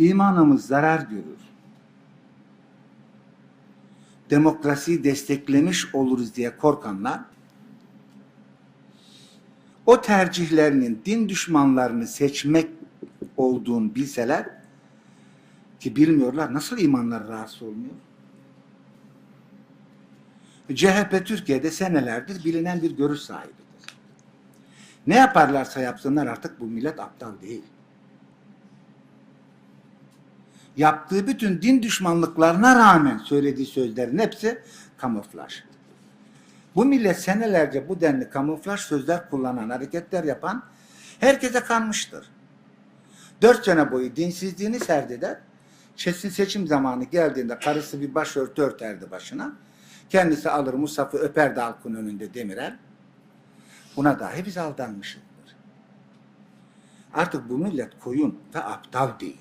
imanımız zarar görür. Demokrasiyi desteklemiş oluruz diye korkanlar o tercihlerinin din düşmanlarını seçmek olduğunu bilseler ki bilmiyorlar nasıl imanları rahatsız olmuyor? CHP Türkiye'de senelerdir bilinen bir görüş sahibidir. Ne yaparlarsa yapsınlar artık bu millet aptal değil. Yaptığı bütün din düşmanlıklarına rağmen söylediği sözlerin hepsi kamuflaj. Bu millet senelerce bu denli kamuflaj sözler kullanan, hareketler yapan herkese kanmıştır. Dört sene boyu dinsizliğini serdeder. Kesin seçim zamanı geldiğinde karısı bir başörtü örterdi başına. Kendisi alır Musaf'ı öperdi halkın önünde Demirel. Buna dahi biz aldanmışızdır. Artık bu millet koyun ve aptal değil.